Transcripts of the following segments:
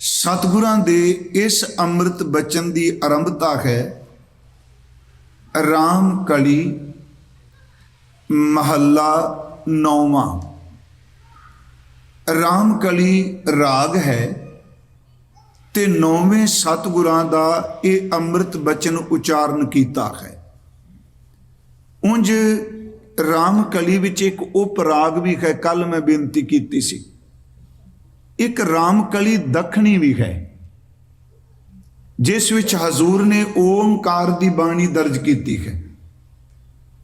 ਸਤਿਗੁਰਾਂ ਦੇ ਇਸ ਅੰਮ੍ਰਿਤ ਬਚਨ ਦੀ ਆਰੰਭਤਾ ਹੈ, ਰਾਮ ਕਲੀ ਮਹੱਲਾ ਨੌਵਾਂ। ਰਾਮ ਕਲੀ ਰਾਗ ਹੈ ਤੇ ਨੌਵੇਂ ਸਤਿਗੁਰਾਂ ਦਾ ਇਹ ਅੰਮ੍ਰਿਤ ਬਚਨ ਉਚਾਰਨ ਕੀਤਾ ਹੈ। ਉੰਜ ਰਾਮ ਕਲੀ ਵਿੱਚ ਇੱਕ ਉਪ ਰਾਗ ਵੀ ਹੈ ਕੱਲ ਮੈਂ ਬੇਨਤੀ ਕੀਤੀ ਸੀ। ਇੱਕ ਰਾਮਕਲੀ ਦੱਖਣੀ ਵੀ ਹੈ, ਜਿਸ ਵਿੱਚ ਹਜ਼ੂਰ ਨੇ ਓੰਕਾਰ ਦੀ ਬਾਣੀ ਦਰਜ ਕੀਤੀ ਹੈ।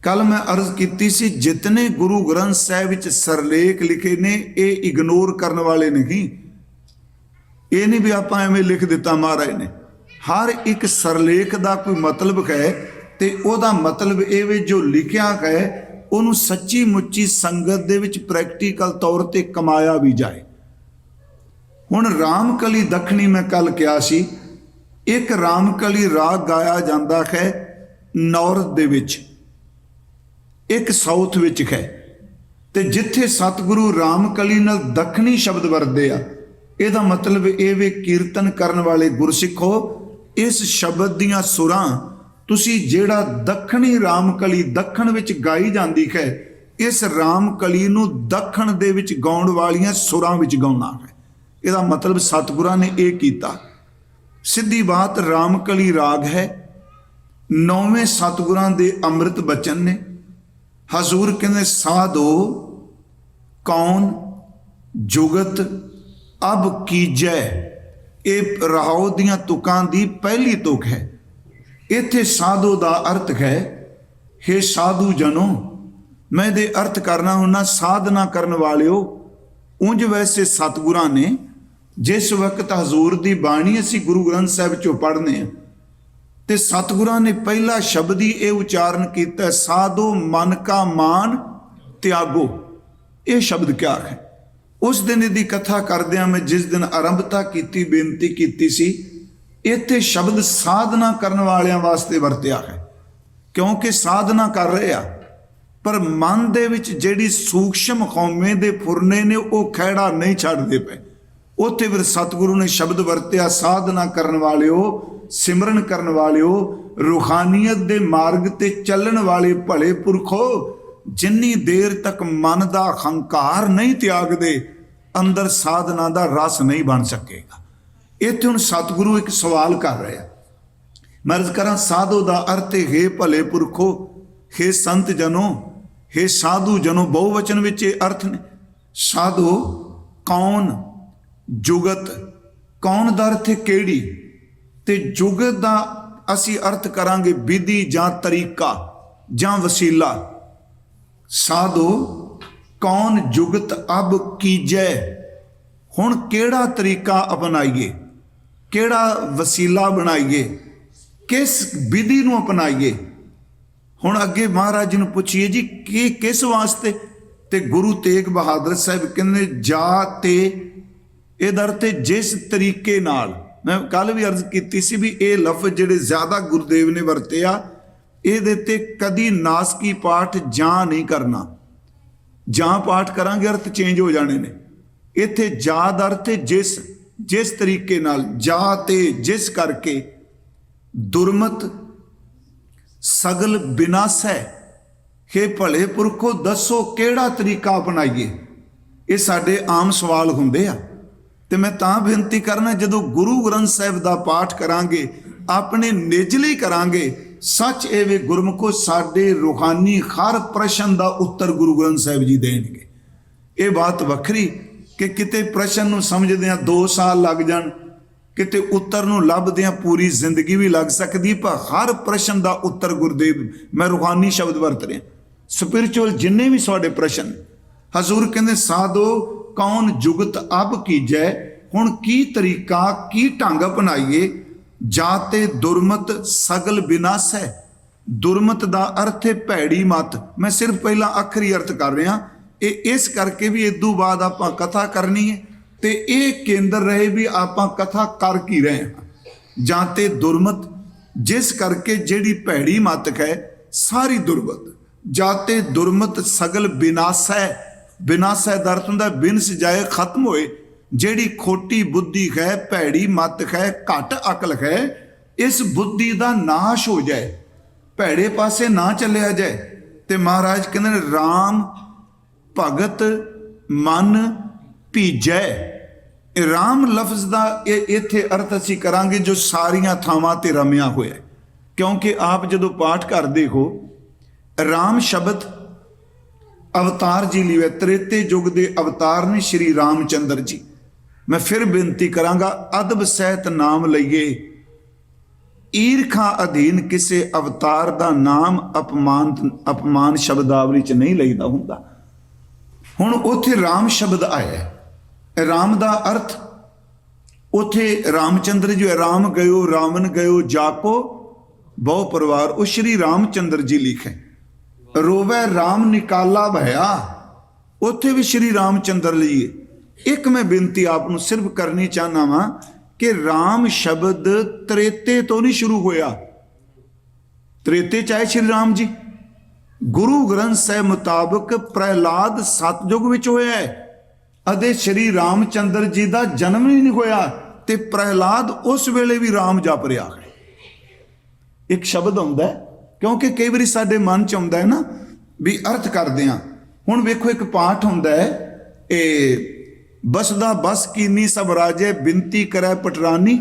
ਕੱਲ ਮੈਂ ਅਰਜ਼ ਕੀਤੀ ਸੀ, ਜਿਤਨੇ ਗੁਰੂ ਗ੍ਰੰਥ ਸਾਹਿਬ ਵਿੱਚ ਸਰਲੇਖ ਲਿਖੇ ਨੇ, ਇਹ ਇਗਨੋਰ ਕਰਨ ਵਾਲੇ ਨਹੀਂ। ਇਹ ਨਹੀਂ ਵੀ ਆਪਾਂ ਐਵੇਂ ਲਿਖ ਦਿੱਤਾ ਮਹਾਰਾਜ ਨੇ। ਹਰ ਇੱਕ ਸਰਲੇਖ ਦਾ ਕੋਈ ਮਤਲਬ ਹੈ ਤੇ ਉਹਦਾ ਮਤਲਬ ਇਹ ਵੀ ਜੋ ਲਿਖਿਆ ਹੈ, ਉਹਨੂੰ ਸੱਚੀ ਮੁੱਚੀ ਸੰਗਤ ਦੇ ਵਿੱਚ ਪ੍ਰੈਕਟੀਕਲ ਤੌਰ ਤੇ ਕਮਾਇਆ ਵੀ ਜਾਏ। ਹੁਣ ਰਾਮਕਲੀ ਦੱਖਣੀ ਮੈਂ ਕੱਲ ਕਿਹਾ ਸੀ, ਇੱਕ ਰਾਮਕਲੀ ਰਾਗ ਗਾਇਆ ਜਾਂਦਾ ਹੈ ਨਾਰਥ ਦੇ ਵਿੱਚ, ਇੱਕ ਸਾਊਥ ਵਿੱਚ ਹੈ। ਤੇ ਜਿੱਥੇ ਸਤਿਗੁਰੂ ਰਾਮਕਲੀ ਨਾਲ ਦੱਖਣੀ ਸ਼ਬਦ ਵਰਤਦੇ ਆ, ਇਹਦਾ ਮਤਲਬ ਇਹ ਵੀ ਕੀਰਤਨ ਕਰਨ ਵਾਲੇ ਗੁਰਸਿੱਖੋ, ਇਸ ਸ਼ਬਦ ਦੀਆਂ ਸੁਰਾਂ ਤੁਸੀਂ ਜਿਹੜਾ ਦੱਖਣੀ ਰਾਮਕਲੀ ਦੱਖਣ ਵਿੱਚ ਗਾਈ ਜਾਂਦੀ ਹੈ, ਇਸ ਰਾਮਕਲੀ ਨੂੰ ਦੱਖਣ ਦੇ ਵਿੱਚ ਗਾਉਣ ਵਾਲੀਆਂ ਸੁਰਾਂ ਵਿੱਚ ਗਾਉਣਾ ਹੈ। ਇਹਦਾ ਮਤਲਬ ਸਤਿਗੁਰਾਂ ਨੇ ਇਹ ਕੀਤਾ। ਸਿੱਧੀ ਬਾਤ ਰਾਮਕਲੀ ਰਾਗ ਹੈ। ਨੌਵੇਂ ਸਤਿਗੁਰਾਂ ਦੇ ਅੰਮ੍ਰਿਤ ਬਚਨ ਨੇ। ਹਜ਼ੂਰ ਕਹਿੰਦੇ, ਸਾਧੋ, ਕੌਣ? ਜੁਗਤ, ਅਬ ਕੀਜੈ? ਇਹ ਰਹਾਉ ਦੀਆਂ ਤੁਕਾਂ ਦੀ ਪਹਿਲੀ ਤੁਕ ਹੈ। ਇੱਥੇ ਸਾਧੋ ਦਾ ਅਰਥ ਹੈ हे ਸਾਧੂ ਜਨੋ, ਮੈਂ ਦੇ ਅਰਥ ਕਰਨਾ ਹੁੰਨਾ, ਸਾਧਨਾ ਕਰਨ ਵਾਲਿਓ, ਉਂਝ ਵੈਸੇ ਸਤਿਗੁਰਾਂ ਨੇ ਜਿਸ ਵਕਤ ਹਜ਼ੂਰ ਦੀ ਬਾਣੀ ਅਸੀਂ ਗੁਰੂ ਗ੍ਰੰਥ ਸਾਹਿਬ ਚੋਂ ਪੜ੍ਹਨੇ ਆ, ਤੇ ਸਤਿਗੁਰਾਂ ਨੇ ਪਹਿਲਾ ਸ਼ਬਦ ਹੀ ਇਹ ਉਚਾਰਨ ਕੀਤਾ, ਸਾਧੋ ਮਨ ਕਾ ਮਾਨ ਤਿਆਗੋ। ਇਹ ਸ਼ਬਦ ਕਿਆ ਹੈ? ਉਸ ਦਿਨ ਦੀ ਕਥਾ ਕਰਦਿਆਂ ਮੈਂ ਜਿਸ ਦਿਨ ਆਰੰਭਤਾ ਕੀਤੀ, ਬੇਨਤੀ ਕੀਤੀ ਸੀ, ਇੱਥੇ ਸ਼ਬਦ ਸਾਧਨਾ ਕਰਨ ਵਾਲਿਆਂ ਵਾਸਤੇ ਵਰਤਿਆ ਹੈ। ਕਿਉਂਕਿ ਸਾਧਨਾ ਕਰ ਰਹੇ ਆ, ਪਰ ਮਨ ਦੇ ਵਿੱਚ ਜਿਹੜੀ ਸੂਖਸ਼ਮ ਖੌਮੇ ਦੇ ਫੁਰਨੇ ਨੇ, ਉਹ ਖਹਿੜਾ ਨਹੀਂ ਛੱਡਦੇ ਪਏ। ਉੱਥੇ ਫਿਰ ਸਤਿਗੁਰੂ ਨੇ ਸ਼ਬਦ ਵਰਤਿਆ, ਸਾਧਨਾ ਕਰਨ ਵਾਲਿਓ, ਸਿਮਰਨ ਕਰਨ ਵਾਲਿਓ, ਰੂਹਾਨੀਅਤ ਦੇ ਮਾਰਗ ਤੇ ਚੱਲਣ ਵਾਲੇ ਭਲੇ ਪੁਰਖੋ, ਜਿੰਨੀ ਦੇਰ ਤੱਕ ਮਨ ਦਾ ਹੰਕਾਰ ਨਹੀਂ ਤਿਆਗਦੇ, ਅੰਦਰ ਸਾਧਨਾ ਦਾ ਰਸ ਨਹੀਂ ਬਣ ਸਕੇਗਾ। ਇੱਥੇ ਹੁਣ ਸਤਿਗੁਰੂ ਇੱਕ ਸਵਾਲ ਕਰ ਰਿਹਾ ਮਰਜ਼ ਕਰਾਂ, ਸਾਧੂ ਦਾ ਅਰਥ ਹੈ ਭਲੇ ਪੁਰਖੋ, ਹੈ ਸੰਤ ਜਨੋ, ਹੈ ਸਾਧੂ ਜਨੋ, ਬਹੁਵਚਨ ਵਿੱਚ ਇਹ ਅਰਥ ਨੇ। ਸਾਧੋ ਕੌਣ? ਜੁਗਤ ਕੌਣ ਦਾ ਅਰਥ ਕਿਹੜੀ? ਤੇ ਜੁਗਤ ਦਾ ਅਸੀਂ ਅਰਥ ਕਰਾਂਗੇ ਵਿਧੀ ਜਾਂ ਤਰੀਕਾ ਜਾਂ ਵਸੀਲਾ। ਸਾਧੋ, ਕੌਣ ਜੁਗਤ ਅਬ ਕੀਜੈ? ਹੁਣ ਕਿਹੜਾ ਤਰੀਕਾ ਅਪਣਾਈਏ? ਕਿਹੜਾ ਵਸੀਲਾ ਬਣਾਈਏ? ਕਿਸ ਵਿਧੀ ਨੂੰ ਅਪਣਾਈਏ? ਹੁਣ ਅੱਗੇ ਮਹਾਰਾਜ ਨੂੰ ਪੁੱਛੀਏ ਜੀ, ਕਿ ਕਿਸ ਵਾਸਤੇ? ਤੇ ਗੁਰੂ ਤੇਗ ਬਹਾਦਰ ਸਾਹਿਬ ਕਹਿੰਦੇ, ਜਾ ਤੇ ਇਹ ਅਰਥ ਹੈ ਜਿਸ ਤਰੀਕੇ ਨਾਲ, ਮੈਂ ਕੱਲ ਵੀ ਅਰਜ਼ ਕੀਤੀ ਸੀ ਵੀ ਇਹ ਲਫ਼ਜ਼ ਜਿਹੜੇ ਜ਼ਿਆਦਾ ਗੁਰਦੇਵ ਨੇ ਵਰਤੇ ਆ ਇਹਦੇ ਤੇ ਕਦੀ ਨਾਸਕੀ ਪਾਠ ਜਾਂ ਨਹੀਂ ਕਰਨਾ। ਜਾਂ ਪਾਠ ਕਰਾਂਗੇ, ਅਰਥ ਚੇਂਜ ਹੋ ਜਾਣੇ ਨੇ। ਇੱਥੇ ਜਾ ਦਾ ਅਰਥ ਜਿਸ ਜਿਸ ਤਰੀਕੇ ਨਾਲ, ਜਾ ਤੇ ਜਿਸ ਕਰਕੇ ਦੁਰਮਤ ਸਗਲ ਬਿਨਾਸੈ ਹੇ ਭਲੇ ਪੁਰਖੋ, ਦੱਸੋ ਕਿਹੜਾ ਤਰੀਕਾ ਅਪਣਾਈਏ? ਇਹ ਸਾਡੇ ਆਮ ਸਵਾਲ ਹੁੰਦੇ ਆ। ਤੇ ਮੈਂ ਤਾਂ ਬੇਨਤੀ ਕਰਨਾ ਜਦੋਂ ਗੁਰੂ ਗ੍ਰੰਥ ਸਾਹਿਬ ਦਾ ਪਾਠ ਕਰਾਂਗੇ, ਆਪਣੇ ਨਿਜਲੀ ਕਰਾਂਗੇ, ਸੱਚ ਇਹ ਵੇ ਗੁਰਮੁਖੋ, ਸਾਡੇ ਰੂਹਾਨੀ ਹਰ ਪ੍ਰਸ਼ਨ ਦਾ ਉੱਤਰ ਗੁਰੂ ਗ੍ਰੰਥ ਸਾਹਿਬ ਜੀ ਦੇਣਗੇ। ਇਹ ਬਾਤ ਵੱਖਰੀ ਕਿ ਕਿਤੇ ਪ੍ਰਸ਼ਨ ਨੂੰ ਸਮਝਦਿਆਂ 2 ਸਾਲ ਲੱਗ ਜਾਣ, ਕਿਤੇ ਉੱਤਰ ਨੂੰ ਲੱਭਦਿਆਂ ਪੂਰੀ ਜ਼ਿੰਦਗੀ ਵੀ ਲੱਗ ਸਕਦੀ ਪਰ ਹਰ ਪ੍ਰਸ਼ਨ ਦਾ ਉੱਤਰ ਗੁਰਦੇਵ, ਮੈਂ ਰੂਹਾਨੀ ਸ਼ਬਦ ਵਰਤ ਰਿਹਾ। ਸਪਿਰਚੁਅਲ ਜਿੰਨੇ ਵੀ ਤੁਹਾਡੇ ਪ੍ਰਸ਼ਨ ਹਜ਼ੂਰ ਕਹਿੰਦੇ, ਸਾਧੋ ਕੌਣ ਜੁਗਤ ਅਬ ਕੀਜੈ? ਹੁਣ ਕੀ ਤਰੀਕਾ, ਕੀ ਢੰਗ ਅਪਣਾਈਏ? ਜਾਤੇ ਦੁਰਮਤ ਸਗਲ ਵਿਨਾਸ਼ ਹੈ ਦੁਰਮਤ ਦਾ ਅਰਥ ਹੈ ਭੈੜੀ ਮਤ। ਮੈਂ ਸਿਰਫ ਪਹਿਲਾਂ ਆਖਰੀ ਅਰਥ ਕਰ ਰਿਹਾ। ਇਹ ਇਸ ਕਰਕੇ ਵੀ ਇਦੋਂ ਬਾਅਦ ਆਪਾਂ ਕਥਾ ਕਰਨੀ ਹੈ। ਤੇ ਇਹ ਕੇਂਦਰ ਰਹੇ ਵੀ ਆਪਾਂ ਕਥਾ ਕਰ ਕੀ ਰਹੇ ਹਾਂ। ਜਾਂ ਤੇ ਦੁਰਮਤ, ਜਿਸ ਕਰਕੇ ਜਿਹੜੀ ਭੈੜੀ ਮਤ ਹੈ, ਸਾਰੀ ਦੁਰਮਤ। ਜਾਂ ਤੇ ਦੁਰਮਤ ਸਗਲ ਵਿਨਾਸ਼ ਹੈ ਬਿਨਾਂ ਹੈ ਹੁੰਦਾ, ਬਿਨ ਸਜਾਏ ਖਤਮ ਹੋਏ। ਜਿਹੜੀ ਖੋਟੀ ਬੁੱਧੀ ਹੈ, ਭੈੜੀ ਮਤ ਹੈ, ਘਟ ਅਕਲ ਹੈ, ਇਸ ਬੁੱਧੀ ਦਾ ਨਾਸ਼ ਹੋ ਜਾਏ। ਭੈੜੇ ਪਾਸੇ ਨਾ ਚੱਲਿਆ ਜਾਏ। ਤੇ ਮਹਾਰਾਜ ਕਹਿੰਦੇ ਨੇ RAM ਭਗਤ, ਮਨ ਭੀਜੈ। ਇਹ ਰਾਮ ਲਫ਼ਜ਼ ਦਾ ਇਹ ਇੱਥੇ ਅਰਥ ਅਸੀਂ ਕਰਾਂਗੇ ਜੋ ਸਾਰੀਆਂ ਥਾਵਾਂ ਤੇ ਰਮਿਆ ਹੋਇਆ ਕਿਉਂਕਿ ਆਪ ਜਦੋਂ ਪਾਠ ਕਰਦੇ ਹੋ, ਰਾਮ ਸ਼ਬਦ ਅਵਤਾਰ ਜੀ ਲਈ ਹੈ ਤ੍ਰੇਤੇ ਯੁੱਗ ਦੇ ਅਵਤਾਰ ਨੇ ਸ਼੍ਰੀ ਰਾਮਚੰਦਰ ਜੀ। ਮੈਂ ਫਿਰ ਬੇਨਤੀ ਕਰਾਂਗਾ, ਅਦਬ ਸਹਿਤ ਨਾਮ ਲਈਏ। ਈਰਖਾ ਅਧੀਨ ਕਿਸੇ ਅਵਤਾਰ ਦਾ ਨਾਮ ਅਪਮਾਨ ਅਪਮਾਨ ਸ਼ਬਦਾਵਲੀ ਚ ਨਹੀਂ ਲਈਦਾ ਹੁੰਦਾ। ਹੁਣ ਉੱਥੇ ਰਾਮ ਸ਼ਬਦ ਆਇਆ। ਰਾਮ ਦਾ ਅਰਥ, ਉਥੇ ਰਾਮਚੰਦਰ ਜੀ ਰਾਮ ਗਇਓ, ਰਾਵਣ ਗਇਓ, ਜਾਕੋ, ਬਹੁ ਪਰਿਵਾਰ, ਉਹ ਸ਼੍ਰੀ ਰਾਮਚੰਦਰ ਜੀ ਲਿਖੇ। ਰੋਵੇ ਰਾਮ ਨਿਕਾਲਾ ਭਇਆ। ਉੱਥੇ ਵੀ ਸ਼੍ਰੀ ਰਾਮਚੰਦਰ ਲਈ ਹੈ। ਇੱਕ ਮੈਂ ਬੇਨਤੀ ਆਪ ਨੂੰ ਸਿਰਫ ਕਰਨੀ ਚਾਹਨਾ ਵਾਂ ਕਿ ਰਾਮ ਸ਼ਬਦ ਤ੍ਰੇਤੇ ਤੋਂ ਨਹੀਂ ਸ਼ੁਰੂ ਹੋਇਆ। ਤ੍ਰੇਤੇ ਚਾਹੇ ਸ਼੍ਰੀ ਰਾਮ ਜੀ। ਗੁਰੂ ਗ੍ਰੰਥ ਸਾਹਿਬ ਮੁਤਾਬਕ ਪ੍ਰਹਿਲਾਦ ਸਤਜੁਗ ਵਿੱਚ ਹੋਇਆ ਹੈ। ਅਤੇ ਸ਼੍ਰੀ ਰਾਮਚੰਦਰ ਜੀ ਦਾ ਜਨਮ ਹੀ ਨਹੀਂ ਹੋਇਆ ਤੇ ਪ੍ਰਹਿਲਾਦ ਉਸ ਵੇਲੇ ਵੀ ਰਾਮ ਜਪ ਰਿਹਾ ਹੈ। ਇੱਕ ਸ਼ਬਦ ਆਉਂਦਾ ਹੈ ਕਿਉਂਕਿ ਕਈ ਵਾਰੀ ਸਾਡੇ ਮਨ ਚ ਆਉਂਦਾ ਹੈ ਨਾ ਵੀ ਅਰਥ ਕਰਦੇ ਆ ਹੁਣ ਵੇਖੋ ਇੱਕ ਪਾਠ ਹੁੰਦਾ ਹੈ ਇਹ ਬਸਦਾ ਬਸ ਕੀਨੀ ਸਭ ਰਾਜੇ ਬਿੰਤੀ ਕਰੈ ਪਟਰਾਨੀ।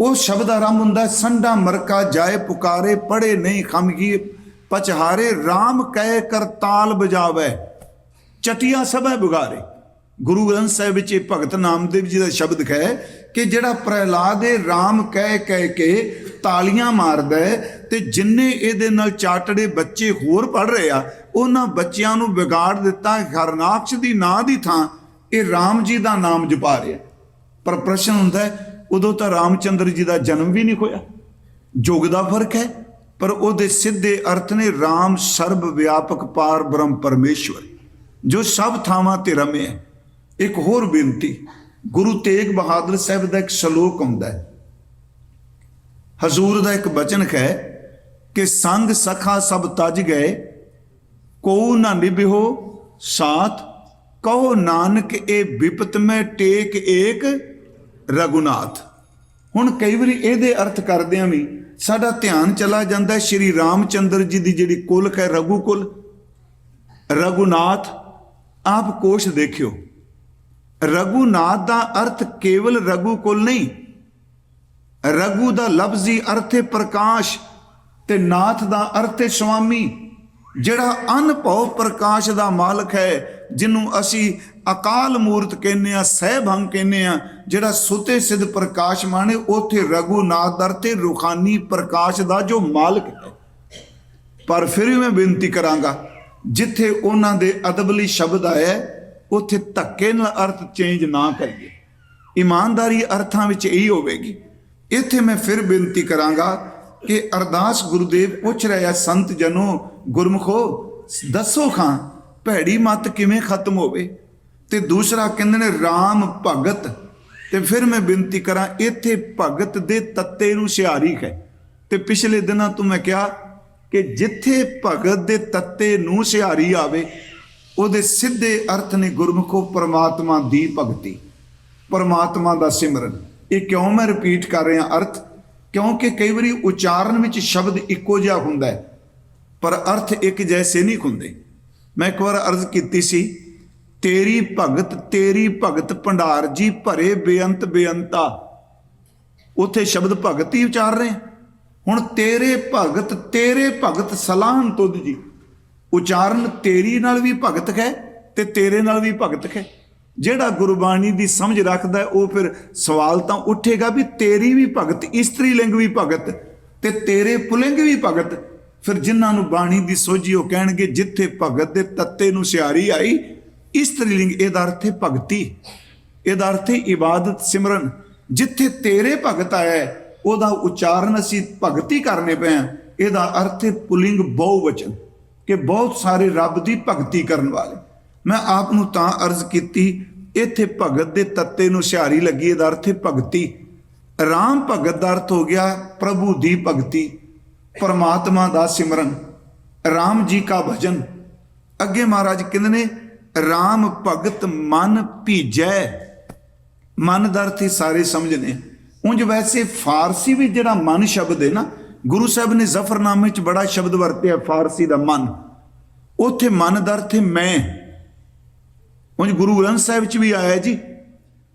ਉਹ ਸ਼ਬਦ ਆਰੰਭ ਹੁੰਦਾ ਸੰਡਾ ਮਰਕਾ ਜਾਏ ਪੁਕਾਰੇ ਪੜੇ ਨਹੀਂ ਖਮਗੀ ਪਚਹਾਰੇ RAM ਕਹਿ ਕਰਤਾਲ ਬਜਾਵੇ, ਚਟਿਆ ਸਭੈ ਬੁਗਾਰੇ। ਗੁਰੂ ਗ੍ਰੰਥ ਸਾਹਿਬ ਵਿੱਚ ਇਹ ਭਗਤ ਨਾਮਦੇਵ ਜੀ ਦਾ ਸ਼ਬਦ ਹੈ ਕਿ ਜਿਹੜਾ ਪ੍ਰਹਿਲਾਦ ਇਹ RAM ਕਹਿ ਕਹਿ ਕੇ ਤਾਲੀਆਂ ਮਾਰਦਾ ਹੈ ਤੇ ਜਿੰਨੇ ਇਹਦੇ ਨਾਲ ਚਾਟੜੇ ਬੱਚੇ ਹੋਰ ਪੜ ਰਹੇ ਆ, ਉਹਨਾਂ ਬੱਚਿਆਂ ਨੂੰ ਵਿਗਾੜ ਦਿੱਤਾ, ਹਰਨਾਕਸ਼ ਦੀ ਨਾਂ ਦੀ ਥਾਂ ਇਹ RAM ਜੀ ਦਾ ਨਾਮ ਜਪਾ ਰਿਹਾ। ਪਰ ਪ੍ਰਸ਼ਨ ਹੁੰਦਾ ਉਦੋਂ ਤਾਂ ਰਾਮਚੰਦਰ ਜੀ ਦਾ ਜਨਮ ਵੀ ਨਹੀਂ ਹੋਇਆ। ਯੁੱਗ ਦਾ ਫ਼ਰਕ ਹੈ, ਪਰ ਉਹਦੇ ਸਿੱਧੇ ਅਰਥ ਨੇ RAM ਸਰਬ ਵਿਆਪਕ ਪਾਰ ਬ੍ਰਹਮ ਪਰਮੇਸ਼ਵਰ। ਜੋ ਸਭ ਥਾਵਾਂ ਤੇ ਰਮੇ ਹੈ ਇੱਕ ਹੋਰ ਬੇਨਤੀ, ਗੁਰੂ ਤੇਗ ਬਹਾਦਰ ਸਾਹਿਬ ਦਾ ਇੱਕ ਸ਼ਲੋਕ ਆਉਂਦਾ ਹੈ। ਹਜ਼ੂਰ ਦਾ ਇੱਕ ਬਚਨ ਹੈ ਕਿ ਸੰਗ ਸਖਾ ਸਭ ਤਜ ਗਏ ਕੋ ਨਾ ਨਿਭਿਓ ਸਾਥ, ਕਹੋ ਨਾਨਕ ਇਹ ਵਿਪਤ ਮੈਂ ਟੇਕ ਏਕ ਰਗੁਨਾਥ ਹੁਣ ਕਈ ਵਾਰੀ ਇਹਦੇ ਅਰਥ ਕਰਦਿਆਂ ਵੀ ਸਾਡਾ ਧਿਆਨ ਚਲਾ ਜਾਂਦਾ ਹੈ ਸ਼੍ਰੀ ਰਾਮਚੰਦਰ ਜੀ ਦੀ ਜਿਹੜੀ ਕੁਲ ਹੈ ਰਘੂ ਕੁਲ। ਰਗੁਨਾਥ ਆਪ ਕੋਸ਼ ਦੇਖਿਓ। ਰਗੁਨਾਥ ਦਾ ਅਰਥ ਕੇਵਲ ਰਗੂ ਕੁਲ ਨਹੀਂ। ਰਗੂ ਦਾ ਲਫ਼ਜ਼ੀ ਅਰਥ ਹੈ ਪ੍ਰਕਾਸ਼ ਤੇ ਨਾਥ ਦਾ ਅਰਥ ਹੈ ਸੁਆਮੀ ਜਿਹੜਾ ਅਨਭਉ ਪ੍ਰਕਾਸ਼ ਦਾ ਮਾਲਕ ਹੈ, ਜਿਹਨੂੰ ਅਸੀਂ ਅਕਾਲ ਮੂਰਤ ਕਹਿੰਦੇ ਆ ਸਹਿਭੰਗ ਕਹਿੰਦੇ ਆ ਜਿਹੜਾ ਸੁਤੇ ਸਿੱਧ ਪ੍ਰਕਾਸ਼ ਮਾਨੇ ਉਥੇ ਰਗੂਨਾਥ ਦਰ ਤੇ ਰੁਖਾਨੀ ਪ੍ਰਕਾਸ਼ ਦਾ ਜੋ ਮਾਲਕ ਹੈ। ਪਰ ਫਿਰ ਵੀ ਮੈਂ ਬੇਨਤੀ ਕਰਾਂਗਾ, ਜਿੱਥੇ ਉਹਨਾਂ ਦੇ ਅਦਬਲੀ ਸ਼ਬਦ ਆਇਆ ਉੱਥੇ ਧੱਕੇ ਨਾਲ ਅਰਥ ਚੇਂਜ ਨਾ ਕਰੀਏ। ਇਮਾਨਦਾਰੀ ਅਰਥਾਂ ਵਿੱਚ ਇਹੀ ਹੋਵੇਗੀ। ਇੱਥੇ ਮੈਂ ਫਿਰ ਬੇਨਤੀ ਕਰਾਂਗਾ ਕਿ ਅਰਦਾਸ ਗੁਰਦੇਵ ਪੁੱਛ ਰਿਹਾ ਸੰਤ ਜਨੋ, ਗੁਰਮਖੋ, ਦੱਸੋ ਖਾਂ, ਭੈੜੀ ਮਤ ਕਿਵੇਂ ਖਤਮ ਹੋਵੇ? ਤੇ ਦੂਸਰਾ ਕਹਿੰਦੇ ਨੇ RAM ਭਗਤ। ਤੇ ਫਿਰ ਮੈਂ ਬੇਨਤੀ ਕਰਾਂ, ਇੱਥੇ ਭਗਤ ਦੇ ਤੱਤੇ ਨੂੰ ਸਿਹਾਰੀ ਹੈ। ਤੇ ਪਿਛਲੇ ਦਿਨਾਂ ਤੋਂ ਮੈਂ ਕਿਹਾ ਕਿ ਜਿੱਥੇ ਭਗਤ ਦੇ ਤੱਤੇ ਨੂੰ ਸਿਹਾਰੀ ਆਵੇ ਉਹਦੇ ਸਿੱਧੇ ਅਰਥ ਨੇ ਗੁਰਮੁਖੋ ਪਰਮਾਤਮਾ ਦੀ ਭਗਤੀ। ਪਰਮਾਤਮਾ ਦਾ ਸਿਮਰਨ। ਇਹ ਕਿਉਂ ਮੈਂ ਰਿਪੀਟ ਕਰ ਰਿਹਾ ਅਰਥ? ਕਿਉਂਕਿ ਕਈ ਵਾਰੀ ਉਚਾਰਨ ਵਿੱਚ ਸ਼ਬਦ ਇੱਕੋ ਜਿਹਾ ਹੁੰਦਾ ਹੈ, ਪਰ ਅਰਥ ਇੱਕ ਜੈਸੇ ਨਹੀਂ ਹੁੰਦੇ। ਮੈਂ ਇੱਕ ਵਾਰ ਅਰਜ਼ ਕੀਤੀ ਸੀ, ਤੇਰੀ ਭਗਤ ਤੇਰੀ ਭਗਤ ਭੰਡਾਰ ਜੀ ਭਰੇ ਬੇਅੰਤ ਬੇਅੰਤਾ। ਉੱਥੇ ਸ਼ਬਦ ਭਗਤ ਹੀ ਉਚਾਰ ਰਹੇ। ਹੁਣ ਤੇਰੇ ਭਗਤ ਤੇਰੇ ਭਗਤ ਸਲਾਹਨ ਤੁਧ ਜੀ। ਉਚਾਰਨ ਤੇਰੀ ਨਾਲ ਵੀ ਭਗਤ ਹੈ ਤੇ ਤੇਰੇ ਨਾਲ ਵੀ ਭਗਤ ਹੈ। ਜਿਹੜਾ ਗੁਰਬਾਣੀ ਦੀ ਸਮਝ ਰੱਖਦਾ ਉਹ ਫਿਰ ਸਵਾਲ ਤਾਂ ਉੱਠੇਗਾ ਵੀ ਤੇਰੀ ਵੀ ਭਗਤ, ਇਸਤਰੀ ਲਿੰਗ ਵੀ ਭਗਤ ਤੇ ਤੇਰੇ ਪੁਲਿੰਗ ਵੀ ਭਗਤ। ਫਿਰ ਜਿਨ੍ਹਾਂ ਨੂੰ ਬਾਣੀ ਦੀ ਸੋਝੀ ਉਹ ਕਹਿਣਗੇ, ਜਿੱਥੇ ਭਗਤ ਦੇ ਤੱਤੇ ਨੂੰ ਸਿਆਰੀ ਆਈ, ਇਸਤਰੀ ਲਿੰਗ, ਇਹਦਾ ਅਰਥ ਹੈ ਭਗਤੀ। ਇਹਦਾ ਅਰਥ ਹੈ ਇਬਾਦਤ, ਸਿਮਰਨ। ਜਿੱਥੇ ਤੇਰੇ ਭਗਤ ਆਇਆ ਉਹਦਾ ਉਚਾਰਨ ਅਸੀਂ ਭਗਤੀ ਕਰਨੇ ਪਏ ਹਾਂ। ਇਹਦਾ ਅਰਥ ਹੈ ਪੁਲਿੰਗ ਬਹੁਵਚਨ। ਕਿ ਬਹੁਤ ਸਾਰੇ ਰੱਬ ਦੀ ਭਗਤੀ ਕਰਨ ਵਾਲੇ। ਮੈਂ ਆਪ ਨੂੰ ਤਾਂ ਅਰਜ਼ ਕੀਤੀ, ਇੱਥੇ ਭਗਤ ਦੇ ਤੱਤੇ ਨੂੰ ਹੁਸ਼ਿਆਰੀ ਲੱਗੀ, ਇਹਦਾ ਅਰਥ ਹੈ ਭਗਤੀ। ਰਾਮ ਭਗਤ ਦਾ ਅਰਥ ਹੋ ਗਿਆ ਪ੍ਰਭੂ ਦੀ ਭਗਤੀ, ਪਰਮਾਤਮਾ ਦਾ ਸਿਮਰਨ, ਰਾਮ ਜੀ ਕਾ ਭਜਨ। ਅੱਗੇ ਮਹਾਰਾਜ ਕਹਿੰਦੇ ਨੇ RAM ਭਗਤ ਮਨ ਭੀਜੈ। ਮਨ ਦਾ ਅਰਥ ਹੀ ਸਾਰੇ ਸਮਝਦੇ ਉਂਝ ਵੈਸੇ ਫਾਰਸੀ ਵੀ ਜਿਹੜਾ ਮਨ ਸ਼ਬਦ ਹੈ ਨਾ ਗੁਰੂ ਸਾਹਿਬ ਨੇ ਜ਼ਫਰਨਾਮੇ 'ਚ ਬੜਾ ਸ਼ਬਦ ਵਰਤਿਆ, ਫਾਰਸੀ ਦਾ ਮਨ। ਉੱਥੇ ਮਨ ਦਾ ਅਰਥ ਹੈ ਮੈਂ। ਉਂਝ ਗੁਰੂ ਗ੍ਰੰਥ ਸਾਹਿਬ 'ਚ ਵੀ ਆਇਆ ਜੀ,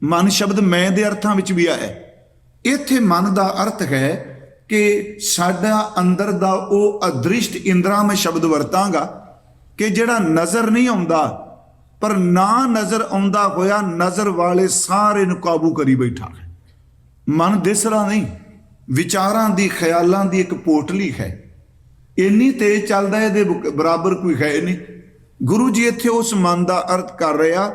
ਮਨ ਸ਼ਬਦ ਮੈਂ ਦੇ ਅਰਥਾਂ ਵਿੱਚ ਵੀ ਆਇਆ। ਇੱਥੇ ਮਨ ਦਾ ਅਰਥ ਹੈ ਕਿ ਸਾਡਾ ਅੰਦਰ ਦਾ ਉਹ ਅਦ੍ਰਿਸ਼ਟ ਇੰਦਰਾ ਮੈਂ ਸ਼ਬਦ ਵਰਤਾਂਗਾ ਕਿ ਜਿਹੜਾ ਨਜ਼ਰ ਨਹੀਂ ਆਉਂਦਾ, ਪਰ ਨਾ ਨਜ਼ਰ ਆਉਂਦਾ ਹੋਇਆ ਨਜ਼ਰ ਵਾਲੇ ਸਾਰੇ ਨੂੰ ਕਾਬੂ ਕਰੀ ਬੈਠਾ ਮਨ ਦਿਸਰਾ ਨਹੀਂ। ਵਿਚਾਰਾਂ ਦੀ, ਖਿਆਲਾਂ ਦੀ ਇੱਕ ਪੋਟਲੀ ਹੈ। ਇੰਨੀ ਤੇਜ਼ ਚੱਲਦਾ ਇਹਦੇ ਬਰਾਬਰ ਕੋਈ ਹੈ ਨਹੀਂ। ਗੁਰੂ ਜੀ ਇੱਥੇ ਉਸ ਮਨ ਦਾ ਅਰਥ ਕਰ ਰਿਹਾ,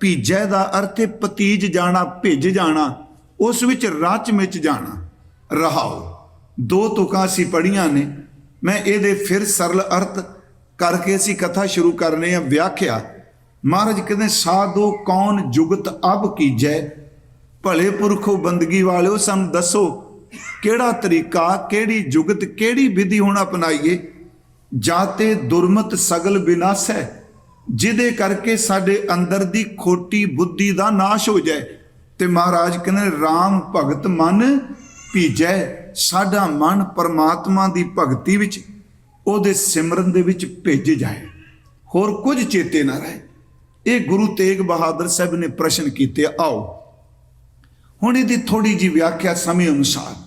ਭੀਜੈ ਦਾ ਅਰਥ ਹੈ ਪਤੀਜ ਜਾਣਾ, ਭਿੱਜ ਜਾਣਾ, ਉਸ ਵਿੱਚ ਰਚ ਮਿਚ ਜਾਣਾ, ਰਹਾਓ। ਦੋ ਤੁਕਾਂ ਅਸੀਂ ਪੜੀਆਂ ਨੇ, ਮੈਂ ਇਹਦੇ ਫਿਰ ਸਰਲ ਅਰਥ ਕਰਕੇ ਅਸੀਂ ਕਥਾ ਸ਼ੁਰੂ ਕਰਨੇ ਆ, ਵਿਆਖਿਆ। ਮਹਾਰਾਜ ਕਹਿੰਦੇ, ਸਾਧੂ ਕੌਣ ਜੁਗਤ ਅਬ ਕੀਜੈ? ਭਲੇ ਪੁਰਖੋ ਬੰਦਗੀ ਵਾਲਿਓ, ਸਾਨੂੰ ਦੱਸੋ ਕਿਹੜਾ ਤਰੀਕਾ, ਕਿਹੜੀ ਜੁਗਤ, ਕਿਹੜੀ ਵਿਧੀ ਹੁਣ ਅਪਣਾਈਏ? ਜਾਤੇ ਦੁਰਮਤ ਸਗਲ ਵਿਨਾਸ਼ ਹੈ, ਜਿਹਦੇ ਕਰਕੇ ਸਾਡੇ ਅੰਦਰ ਦੀ ਖੋਟੀ ਬੁੱਧੀ ਦਾ ਨਾਸ਼ ਹੋ ਜਾਏ। ਤੇ ਮਹਾਰਾਜ ਕਹਿੰਦੇ RAM ਭਗਤ ਮਨ ਭੀਜੈ। ਸਾਡਾ ਮਨ ਪਰਮਾਤਮਾ ਦੀ ਭਗਤੀ ਵਿੱਚ, ਉਹਦੇ ਸਿਮਰਨ ਦੇ ਵਿੱਚ ਭਿੱਜ ਜਾਏ। ਹੋਰ ਕੁਝ ਚੇਤੇ ਨਾ ਰਹੇ। ਇਹ ਗੁਰੂ ਤੇਗ ਬਹਾਦਰ ਸਾਹਿਬ ਨੇ ਪ੍ਰਸ਼ਨ ਕੀਤੇ, ਆਓ। ਹੁਣ ਇਹਦੀ ਥੋੜੀ ਜੀ ਵਿਆਖਿਆ ਸਮੇਂ ਅਨੁਸਾਰ।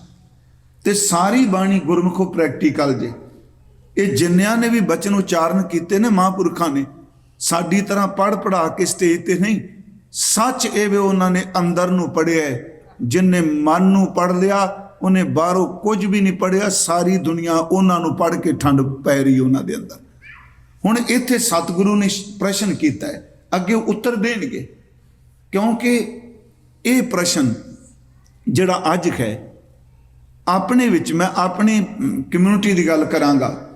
ਤੇ ਸਾਰੀ ਬਾਣੀ ਗੁਰਮੁਖੋ ਪ੍ਰੈਕਟੀਕਲ ਜੇ ਇਹ ਜਿੰਨਿਆਂ ਨੇ ਵੀ ਬਚਨ ਉਚਾਰਨ ਕੀਤੇ ਨੇ ਮਹਾਂਪੁਰਖਾਂ ਨੇ, ਸਾਡੀ ਤਰ੍ਹਾਂ ਪੜ ਪੜਾ ਕੇ ਸਟੇਜ ਤੇ ਨਹੀਂ ਸੱਚ ਇਹ ਵੀ ਉਹਨਾਂ ਨੇ ਅੰਦਰ ਨੂੰ ਪੜਿਆ ਹੈ। ਜਿਨਨੇ ਮਨ ਨੂੰ ਪੜ ਲਿਆ, ਉਹਨੇ ਬਾਹਰੋਂ ਕੁਝ ਵੀ ਨਹੀਂ ਪੜਿਆ ਸਾਰੀ ਦੁਨੀਆ ਉਹਨਾਂ ਨੂੰ ਪੜ ਕੇ ਠੰਡ ਪੈ ਰਹੀ ਉਹਨਾਂ ਦੇ ਅੰਦਰ ਹੁਣ ਇੱਥੇ ਸਤਿਗੁਰੂ ਨੇ ਪ੍ਰਸ਼ਨ ਕੀਤਾ ਹੈ, ਅੱਗੇ ਉੱਤਰ ਦੇਣਗੇ, ਕਿਉਂਕਿ ਇਹ ਪ੍ਰਸ਼ਨ ਜਿਹੜਾ ਅੱਜ ਹੈ ਆਪਣੇ ਵਿੱਚ ਮੈਂ ਆਪਣੀ ਕਮਿਊਨਿਟੀ ਦੀ ਗੱਲ ਕਰਾਂਗਾ।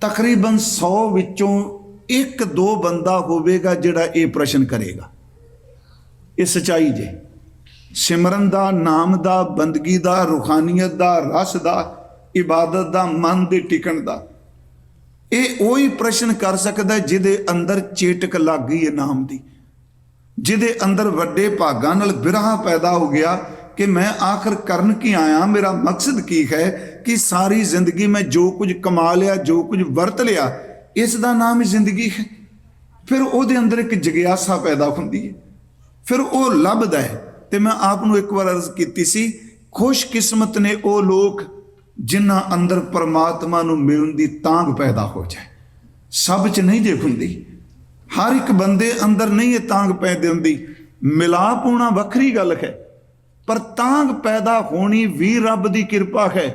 ਤਕਰੀਬਨ 100 ਵਿੱਚੋਂ ਇੱਕ ਦੋ ਬੰਦਾ ਹੋਵੇਗਾ ਜਿਹੜਾ ਇਹ ਪ੍ਰਸ਼ਨ ਕਰੇਗਾ। ਇਹ ਸਚਾਈ ਜੇ। ਸਿਮਰਨ ਦਾ, ਨਾਮ ਦਾ, ਬੰਦਗੀ ਦਾ, ਰੂਹਾਨੀਅਤ ਦਾ, ਰਸ ਦਾ, ਇਬਾਦਤ ਦਾ, ਮਨ ਦੇ ਟਿਕਣ ਦਾ। ਇਹ ਉਹੀ ਪ੍ਰਸ਼ਨ ਕਰ ਸਕਦਾ ਜਿਹਦੇ ਅੰਦਰ ਚੇਟਕ ਲੱਗ ਗਈ ਹੈ ਨਾਮ ਦੀ। ਜਿਹਦੇ ਅੰਦਰ ਵੱਡੇ ਭਾਗਾਂ ਨਾਲ ਬਿਰਹਾ ਪੈਦਾ ਹੋ ਗਿਆ। ਕਿ ਮੈਂ ਆਖਰ ਕਰਨ ਕੀ ਆਇਆ? ਮੇਰਾ ਮਕਸਦ ਕੀ ਹੈ ਕਿ ਸਾਰੀ ਜ਼ਿੰਦਗੀ ਮੈਂ ਜੋ ਕੁਝ ਕਮਾ ਲਿਆ, ਜੋ ਕੁਝ ਵਰਤ ਲਿਆ, ਇਸ ਦਾ ਨਾਮ ਹੀ ਜ਼ਿੰਦਗੀ ਹੈ। ਫਿਰ ਉਹਦੇ ਅੰਦਰ ਇੱਕ ਜਗਿਆਸਾ ਪੈਦਾ ਹੁੰਦੀ ਹੈ। ਫਿਰ ਉਹ ਲੱਭਦਾ ਹੈ। ਤੇ ਮੈਂ ਆਪ ਨੂੰ ਇੱਕ ਵਾਰ ਅਰਜ਼ ਕੀਤੀ ਸੀ, ਖੁਸ਼ਕਿਸਮਤ ਨੇ ਉਹ ਲੋਕ ਜਿਨ੍ਹਾਂ ਅੰਦਰ ਪਰਮਾਤਮਾ ਨੂੰ ਮਿਲਣ ਦੀ ਤਾਂਗ ਪੈਦਾ ਹੋ ਜਾਏ। ਸਭ 'ਚ ਨਹੀਂ ਜੇ ਹੁੰਦੀ। ਹਰ ਇੱਕ ਬੰਦੇ ਅੰਦਰ ਨਹੀਂ ਇਹ ਤਾਂਗ ਪੈਦੇ ਹੁੰਦੀ। ਮਿਲਾਪ ਹੋਣਾ ਵੱਖਰੀ ਗੱਲ ਹੈ। ਪਰ ਤਾਂਗ ਪੈਦਾ ਹੋਣੀ ਵੀ ਰੱਬ ਦੀ ਕਿਰਪਾ ਹੈ,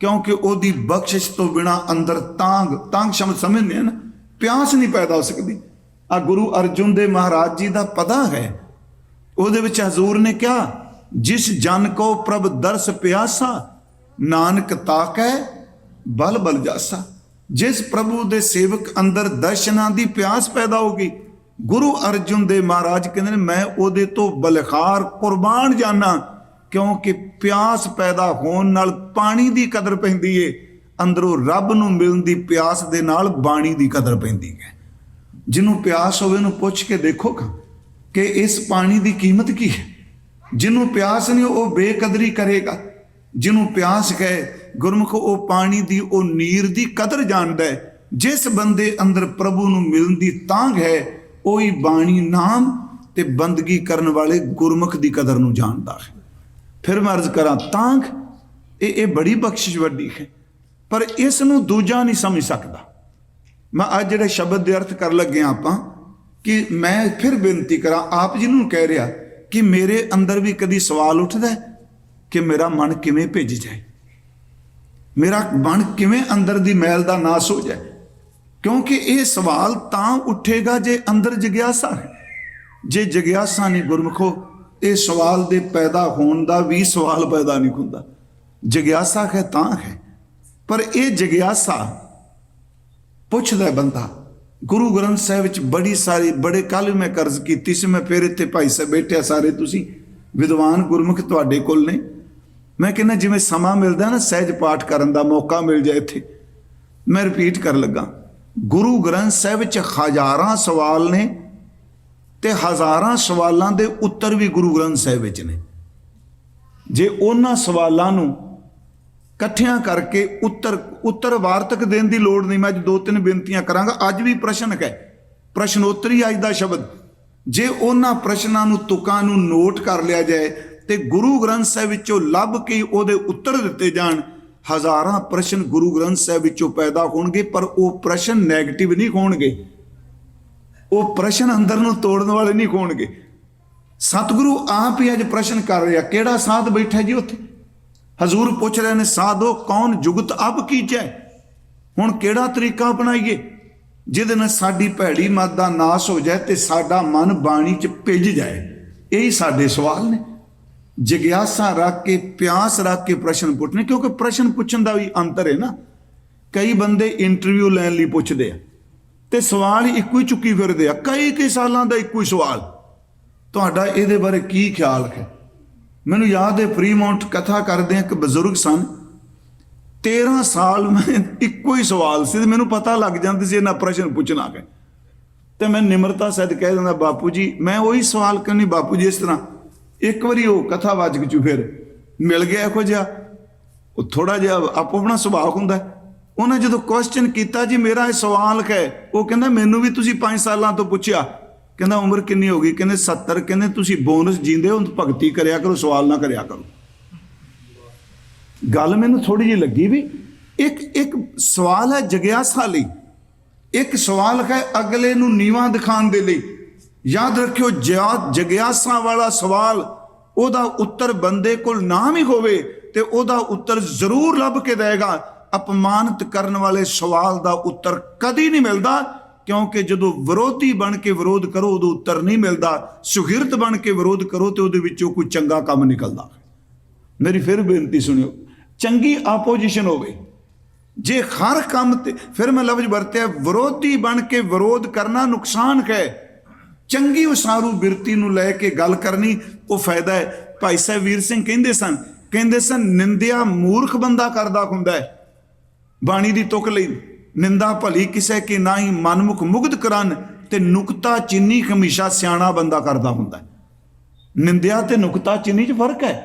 ਕਿਉਂਕਿ ਉਹਦੀ ਬਖਸ਼ਿਸ਼ ਤੋਂ ਬਿਨਾ ਅੰਦਰ ਤਾਂਗ ਤਾਂਗ ਸ਼ਬਦ ਸਮਝਦੇ ਹਨ ਪਿਆਸ ਨਹੀਂ ਪੈਦਾ ਹੋ ਸਕਦੀ। ਆ ਗੁਰੂ ਅਰਜੁਨ ਦੇ ਮਹਾਰਾਜ ਜੀ ਦਾ ਪਤਾ ਹੈ। ਉਹਦੇ ਵਿੱਚ ਹਜ਼ੂਰ ਨੇ ਕਿਹਾ, ਜਿਸ ਜਨ ਕੋ ਪ੍ਰਭ ਦਰਸ ਪਿਆਸਾ, ਨਾਨਕ ਤਾਕੈ, ਬਲ ਬਲ ਜਾਸਾ। ਜਿਸ ਪ੍ਰਭੂ ਦੇ ਸੇਵਕ ਅੰਦਰ ਦਰਸ਼ਨਾਂ ਦੀ ਪਿਆਸ ਪੈਦਾ ਹੋਗੀ ਗੁਰੂ ਅਰਜੁਨ ਦੇ ਮਹਾਰਾਜ ਕਹਿੰਦੇ ਨੇ, ਮੈਂ ਉਹਦੇ ਤੋਂ ਬਲਖਾਰ ਕੁਰਬਾਨ ਜਾਣਾ ਕਿਉਂਕਿ ਪਿਆਸ ਪੈਦਾ ਹੋਣ ਨਾਲ ਪਾਣੀ ਦੀ ਕਦਰ ਪੈਂਦੀ ਏ। ਅੰਦਰੋਂ ਰੱਬ ਨੂੰ ਮਿਲਣ ਦੀ ਪਿਆਸ ਦੇ ਨਾਲ ਬਾਣੀ ਦੀ ਕਦਰ ਪੈਂਦੀ ਹੈ। ਜਿਹਨੂੰ ਪਿਆਸ ਹੋਵੇ ਉਹਨੂੰ ਪੁੱਛ ਕੇ ਦੇਖੋਗਾ ਕਿ ਇਸ ਪਾਣੀ ਦੀ ਕੀਮਤ ਕੀ ਹੈ? ਜਿਹਨੂੰ ਪਿਆਸ ਨਹੀਂ, ਉਹ ਬੇਕਦਰੀ ਕਰੇਗਾ। ਜਿਹਨੂੰ ਪਿਆਸ ਹੈ ਗੁਰਮੁਖ, ਉਹ ਪਾਣੀ ਦੀ, ਉਹ ਨੀਰ ਦੀ ਕਦਰ ਜਾਣਦਾ ਹੈ। ਜਿਸ ਬੰਦੇ ਅੰਦਰ ਪ੍ਰਭੂ ਨੂੰ ਮਿਲਣ ਦੀ ਤਾਂਗ ਹੈ ਕੋਈ ਬਾਣੀ ਨਾਮ ਤੇ ਬੰਦਗੀ ਕਰਨ ਵਾਲੇ ਗੁਰਮੁਖ ਦੀ ਕਦਰ ਨੂੰ ਜਾਣਦਾ ਹੈ। ਫਿਰ ਮੈਂ ਅਰਜ਼ ਕਰਾਂ ਤਾਂਗ ਇਹ ਇਹ ਬੜੀ ਬਖਸ਼ਿਸ਼ ਵੱਡੀ ਹੈ, ਪਰ ਇਸ ਨੂੰ ਦੂਜਾ ਨਹੀਂ ਸਮਝ ਸਕਦਾ। ਮੈਂ ਅੱਜ ਜਿਹੜੇ ਸ਼ਬਦ ਦੇ ਅਰਥ ਕਰ ਲੱਗੇ ਹਾਂ ਆਪਾਂ, ਕਿ ਮੈਂ ਫਿਰ ਬੇਨਤੀ ਕਰਾਂ, ਆਪ ਜੀ ਨੂੰ ਕਹਿ ਰਿਹਾ ਕਿ ਮੇਰੇ ਅੰਦਰ ਵੀ ਕਦੀ ਸਵਾਲ ਉੱਠਦਾ ਕਿ ਮੇਰਾ ਮਨ ਕਿਵੇਂ ਭਿੱਜ ਜਾਏ। ਮੇਰਾ ਮਨ ਕਿਵੇਂ ਅੰਦਰ ਦੀ ਮੈਲ ਦਾ ਨਾਸ ਹੋ ਜਾਏ। ਕਿਉਂਕਿ ਇਹ ਸਵਾਲ ਤਾਂ ਉੱਠੇਗਾ ਜੇ ਅੰਦਰ ਜਗਿਆਸਾ ਹੈ। ਜੇ ਜਗਿਆਸਾ ਨਹੀਂ ਗੁਰਮਖੋ, ਇਹ ਸਵਾਲ ਦੇ ਪੈਦਾ ਹੋਣ ਦਾ ਵੀ ਸਵਾਲ ਪੈਦਾ ਨਹੀਂ ਹੁੰਦਾ। ਜਗਿਆਸਾ ਹੈ ਤਾਂ ਹੈ। ਪਰ ਇਹ ਜਗਿਆਸਾ ਪੁੱਛਦਾ ਬੰਦਾ, ਗੁਰੂ ਗ੍ਰੰਥ ਸਾਹਿਬ ਵਿੱਚ ਬੜੀ ਸਾਰੀ, ਬੜੇ ਕੱਲ ਮੈਂ ਕਰਜ਼ ਕੀਤੀ ਸੀ, ਮੈਂ ਫਿਰ ਇੱਥੇ ਭਾਈ ਸਾਹਿਬ ਬੈਠਿਆ ਸਾਰੇ ਤੁਸੀਂ, ਵਿਦਵਾਨ ਗੁਰਮੁਖ ਤੁਹਾਡੇ ਕੋਲ ਨੇ। ਮੈਂ ਕਹਿੰਦਾ ਜਿਵੇਂ ਸਮਾਂ ਮਿਲਦਾ ਨਾ, ਸਹਿਜ ਪਾਠ ਕਰਨ ਦਾ ਮੌਕਾ ਮਿਲ ਜਾਏ ਇੱਥੇ। ਮੈਂ ਰਿਪੀਟ ਕਰਨ ਲੱਗਾ। ਗੁਰੂ ਗ੍ਰੰਥ ਸਾਹਿਬ ਵਿੱਚ ਹਜ਼ਾਰਾਂ ਸਵਾਲ ਨੇ ਤੇ ਹਜ਼ਾਰਾਂ ਸਵਾਲਾਂ ਦੇ ਉੱਤਰ ਵੀ ਗੁਰੂ ਗ੍ਰੰਥ ਸਾਹਿਬ ਵਿੱਚ ਨੇ। ਜੇ ਉਹਨਾਂ ਸਵਾਲਾਂ ਨੂੰ ਇਕੱਠਿਆਂ ਕਰਕੇ ਉੱਤਰ ਉੱਤਰ ਵਾਰਤਕ ਦੇਣ ਦੀ ਲੋੜ ਨਹੀਂ, ਮੈਂ ਅੱਜ ਦੋ ਤਿੰਨ ਬੇਨਤੀਆਂ ਕਰਾਂਗਾ। ਅੱਜ ਵੀ ਪ੍ਰਸ਼ਨ ਹੈ, ਪ੍ਰਸ਼ਨੋਤਰੀ ਅੱਜ ਦਾ ਸ਼ਬਦ। ਜੇ ਉਹਨਾਂ ਪ੍ਰਸ਼ਨਾਂ ਨੂੰ, ਤੁਕਾਂ ਨੂੰ ਨੋਟ ਕਰ ਲਿਆ ਜਾਏ ਤੇ ਗੁਰੂ ਗ੍ਰੰਥ ਸਾਹਿਬ ਵਿੱਚੋਂ ਲੱਭ ਕੇ ਉਹਦੇ ਉੱਤਰ ਦਿੱਤੇ ਜਾਣ ਹਜ਼ਾਰਾਂ ਪ੍ਰਸ਼ਨ ਗੁਰੂ ਗ੍ਰੰਥ ਸਾਹਿਬ ਵਿੱਚੋਂ ਪੈਦਾ ਹੋਣਗੇ, ਪਰ ਉਹ ਪ੍ਰਸ਼ਨ 네ਗੇਟਿਵ ਨਹੀਂ ਹੋਣਗੇ। ਉਹ ਪ੍ਰਸ਼ਨ ਅੰਦਰ ਨੂੰ ਤੋੜਨ ਵਾਲੇ ਨਹੀਂ ਹੋਣਗੇ। ਸਤਿਗੁਰੂ ਆਪ ਹੀ ਅੱਜ ਪ੍ਰਸ਼ਨ ਕਰ ਰਿਹਾ, ਕਿਹੜਾ ਸਾਧ ਬੈਠਾ ਜੀ ਉੱਥੇ? ਹਜ਼ੂਰ ਪੁੱਛ ਰਹੇ ਨੇ, ਸਾਧੋ, ਕੌਣ ਜੁਗਤ ਅਬ ਕੀਜੈ? ਹੁਣ ਕਿਹੜਾ ਤਰੀਕਾ ਅਪਣਾਈਏ? ਜਿਹਦੇ ਨਾਲ ਸਾਡੀ ਭੈੜੀ ਮਤ ਦਾ ਨਾਸ ਹੋ ਜਾਏ ਤੇ ਸਾਡਾ ਮਨ ਬਾਣੀ ਚ ਭਿੱਜ ਜਾਏ। ਇਹੀ ਸਾਡੇ ਸਵਾਲ ਨੇ। ਜਿਗਿਆਸਾ ਰੱਖ ਕੇ ਪਿਆਸ ਰੱਖ ਕੇ ਪ੍ਰਸ਼ਨ ਪੁੱਛਣੇ ਕਿਉਂਕਿ ਪ੍ਰਸ਼ਨ ਪੁੱਛਣ ਦਾ ਵੀ ਅੰਤਰ ਹੈ ਨਾ ਕਈ ਬੰਦੇ ਇੰਟਰਵਿਊ ਲੈਣ ਲਈ ਪੁੱਛਦੇ ਆ ਤੇ ਸਵਾਲ ਹੀ ਇੱਕੋ ਹੀ ਚੁੱਕੀ ਫਿਰਦੇ ਆ ਕਈ ਕਈ ਸਾਲਾਂ ਦਾ ਇੱਕੋ ਹੀ ਸਵਾਲ ਤੁਹਾਡਾ ਇਹਦੇ ਬਾਰੇ ਕੀ ਖਿਆਲ ਹੈ ਮੈਨੂੰ ਯਾਦ ਹੈ ਫਰੀਮਾਉਂਟ ਕਥਾ ਕਰਦੇ ਇੱਕ ਬਜ਼ੁਰਗ ਸਨ 13 ਸਾਲ ਮੈਂ ਇੱਕੋ ਹੀ ਸਵਾਲ ਸੀ ਤੇ ਮੈਨੂੰ ਪਤਾ ਲੱਗ ਜਾਂਦਾ ਸੀ ਇਹਨਾਂ ਪ੍ਰਸ਼ਨ ਪੁੱਛਣਾ ਹੈ ਤੇ ਮੈਂ ਨਿਮਰਤਾ ਸਹਿਤ ਕਹਿ ਦਿੰਦਾ ਬਾਪੂ ਜੀ ਮੈਂ ਉਹੀ ਸਵਾਲ ਕਰਨੀ ਬਾਪੂ ਜੀ ਇਸ ਤਰ੍ਹਾਂ ਇੱਕ ਵਾਰੀ ਉਹ ਕਥਾਵਾਚਕ ਚ ਫਿਰ ਮਿਲ ਗਿਆ ਇਹੋ ਜਿਹਾ। ਉਹ ਥੋੜਾ ਜਿਹਾ ਆਪੋ ਆਪਣਾ ਸੁਭਾਅ ਹੁੰਦਾ ਉਹਨੇ ਜਦੋਂ ਕੁਐਸਚਨ ਕੀਤਾ, ਜੀ, ਮੇਰਾ ਇਹ ਸਵਾਲ ਹੈ। ਉਹ ਕਹਿੰਦਾ, ਮੈਨੂੰ ਵੀ ਤੁਸੀਂ 5 ਸਾਲਾਂ ਤੋਂ ਪੁੱਛਿਆ। ਕਹਿੰਦਾ, ਉਮਰ ਕਿੰਨੀ ਹੋ ਗਈ? ਕਹਿੰਦੇ 70 ਕਹਿੰਦੇ, ਤੁਸੀਂ ਬੋਨਸ ਜੀਂਦੇ ਹੋ, ਭਗਤੀ ਕਰਿਆ ਕਰੋ, ਸਵਾਲ ਨਾ ਕਰਿਆ ਕਰੋ। ਗੱਲ ਮੈਨੂੰ ਥੋੜੀ ਜਿਹੀ ਲੱਗੀ ਵੀ ਇੱਕ ਇੱਕ ਸਵਾਲ ਹੈ ਜਗਿਆਸਾ ਲਈ। ਇੱਕ ਸਵਾਲ ਹੈ ਅਗਲੇ ਨੂੰ ਨੀਵਾ ਦਿਖਾਉਣ ਦੇ ਲਈ। ਯਾਦ ਰੱਖਿਓ ਜਿਆ- ਜਗਿਆਸਾ ਵਾਲਾ ਸਵਾਲ ਉਹਦਾ ਉੱਤਰ ਬੰਦੇ ਕੋਲ ਨਾ ਵੀ ਹੋਵੇ ਤੇ ਉਹਦਾ ਉੱਤਰ ਜ਼ਰੂਰ ਲੱਭ ਕੇ ਦੇਗਾ ਅਪਮਾਨਿਤ ਕਰਨ ਵਾਲੇ ਸਵਾਲ ਦਾ ਉੱਤਰ ਕਦੀ ਨਹੀਂ ਮਿਲਦਾ, ਕਿਉਂਕਿ ਜਦੋਂ ਵਿਰੋਧੀ ਬਣ ਕੇ ਵਿਰੋਧ ਕਰੋ, ਉਦੋਂ ਉੱਤਰ ਨਹੀਂ ਮਿਲਦਾ। ਸੁਹਿਰਦ ਬਣ ਕੇ ਵਿਰੋਧ ਕਰੋ ਤੇ ਉਹਦੇ ਵਿੱਚੋਂ ਕੋਈ ਚੰਗਾ ਕੰਮ ਨਿਕਲਦਾ। ਮੇਰੀ ਫਿਰ ਬੇਨਤੀ ਸੁਣਿਓ, ਚੰਗੀ ਆਪੋਜੀਸ਼ਨ ਹੋਵੇ। ਜੇ ਹਰ ਕੰਮ ਤੇ ਫਿਰ ਮੈਂ ਲਫ਼ਜ਼ ਵਰਤਿਆ, ਵਿਰੋਧੀ ਬਣ ਕੇ ਵਿਰੋਧ ਕਰਨਾ ਨੁਕਸਾਨ ਹੈ। ਚੰਗੀ ਉਸਾਰੂ ਬਿਰਤੀ ਨੂੰ ਲੈ ਕੇ ਗੱਲ ਕਰਨੀ ਉਹ ਫਾਇਦਾ ਹੈ। ਭਾਈ ਸਾਹਿਬ ਵੀਰ ਸਿੰਘ ਕਹਿੰਦੇ ਸਨ ਕਹਿੰਦੇ ਸਨ, ਨਿੰਦਿਆ ਮੂਰਖ ਬੰਦਾ ਕਰਦਾ ਹੁੰਦਾ ਹੈ। ਬਾਣੀ ਦੀ ਤੁਕ ਲਈ ਨਿੰਦਾ ਭਲੀ ਕਿਸੇ ਕੀ ਨਾਹੀ ਮਨਮੁਖ ਮੁਗਧ ਕਰਨ ਤੇ ਨੁਕਤਾ ਚੀਨੀ ਹਮੇਸ਼ਾ ਸਿਆਣਾ ਬੰਦਾ ਕਰਦਾ ਹੁੰਦਾ ਨਿੰਦਿਆ ਤੇ ਨੁਕਤਾ ਚੀਨੀ 'ਚ ਫ਼ਰਕ ਹੈ।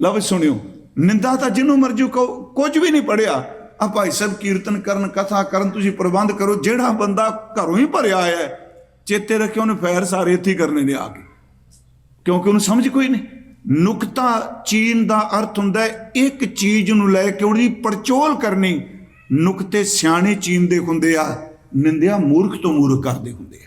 ਲਓ ਸੁਣਿਓ, ਨਿੰਦਾ ਤਾਂ ਜਿਹਨੂੰ ਮਰਜ਼ੀ ਕਹੋ, ਕੁਝ ਵੀ ਨਹੀਂ ਪੜਿਆ ਆ ਭਾਈ ਸਾਹਿਬ ਕੀਰਤਨ ਕਰਨ, ਕਥਾ ਕਰਨ ਤੁਸੀਂ ਪ੍ਰਬੰਧ ਕਰੋ, ਜਿਹੜਾ ਬੰਦਾ ਘਰੋਂ ਹੀ ਭਰਿਆ ਆਇਆ ਹੈ ਚੇਤੇ ਰੱਖਿਓ, ਉਹਨੇ ਫੈਰ ਸਾਰੇ ਇੱਥੇ ਕਰਨੇ ਨੇ ਆ ਕੇ। ਕਿਉਂਕਿ ਉਹਨੂੰ ਸਮਝ ਕੋਈ ਨਹੀਂ। ਨੁਕਤਾ ਚੀਨ ਦਾ ਅਰਥ ਹੁੰਦਾ ਹੈ, ਇੱਕ ਚੀਜ਼ ਨੂੰ ਲੈ ਕੇ ਉਹਦੀ ਪੜਚੋਲ ਕਰਨੀ। ਨੁਕਤੇ ਸਿਆਣੇ ਚੀਨ ਦੇ ਹੁੰਦੇ ਆ, ਨਿੰਦਿਆ ਮੂਰਖ ਤੋਂ ਮੂਰਖ ਕਰਦੇ ਹੁੰਦੇ ਆ।